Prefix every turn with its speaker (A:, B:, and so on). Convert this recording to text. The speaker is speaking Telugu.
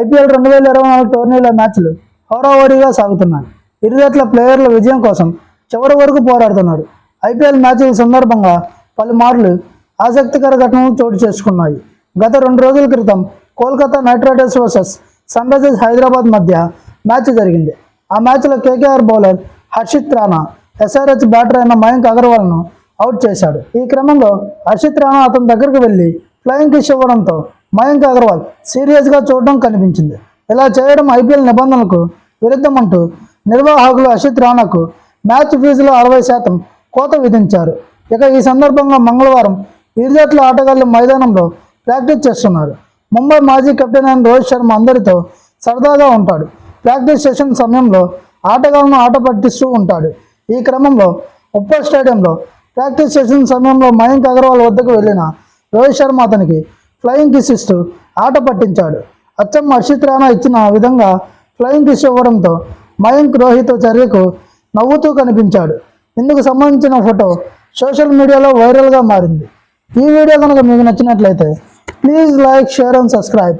A: ఐపీఎల్ రెండు వేల ఇరవై నాలుగు టోర్నీల మ్యాచ్లు హోరాహోరీగా సాగుతున్నాయి. ఇరు జట్ల ప్లేయర్ల విజయం కోసం చివరి వరకు పోరాడుతున్నారు. ఐపీఎల్ మ్యాచ్ల సందర్భంగా పలుమార్లు ఆసక్తికర ఘటనలు చోటు చేసుకున్నాయి. గత రెండు రోజుల క్రితం Kolkata Knight Riders versus Sunrisers Hyderabad మధ్య మ్యాచ్ జరిగింది. ఆ మ్యాచ్లో KKR bowler Harshit Rana SRH batter అయిన మయాంక్ అగర్వాల్ను అవుట్ చేశాడు. ఈ క్రమంలో హర్షిత్ రాణా అతని దగ్గరికి వెళ్ళి ఫ్లయింగ్ కిష్ ఇవ్వడంతో మయాంక్ అగర్వాల్ సీరియస్గా చూడడం కనిపించింది. ఇలా చేయడం ఐపీఎల్ నిబంధనలకు విరుద్ధమంటూ నిర్వాహకులు అశిత్ రాణాకు మ్యాచ్ ఫీజులో అరవై శాతం కోత విధించారు. ఇక ఈ సందర్భంగా మంగళవారం ఇరు జట్ల ఆటగాళ్ళు మైదానంలో ప్రాక్టీస్ చేస్తున్నారు. ముంబై మాజీ కెప్టెన్ అయిన రోహిత్ శర్మ అందరితో సరదాగా ఉంటాడు. ప్రాక్టీస్ సెషన్ సమయంలో ఆటగాళ్ళను ఆట పట్టిస్తూ ఉంటాడు. ఈ క్రమంలో ఉప్పల్ స్టేడియంలో ప్రాక్టీస్ సెషన్ సమయంలో మయాంక్ అగర్వాల్ వద్దకు వెళ్ళిన రోహిత్ శర్మ అతనికి ఫ్లయింగ్ కిస్ ఇస్తూ ఆట పట్టించాడు. అచ్చం హర్షిత్ రాణా ఇచ్చిన విధంగా ఫ్లయింగ్ కిస్ ఇవ్వడంతో మయంక్ రోహిత్ చర్యకు నవ్వుతూ కనిపించాడు. ఇందుకు సంబంధించిన ఫోటో సోషల్ మీడియాలో వైరల్గా మారింది. ఈ వీడియో కనుక మీకు నచ్చినట్లయితే please like share and subscribe.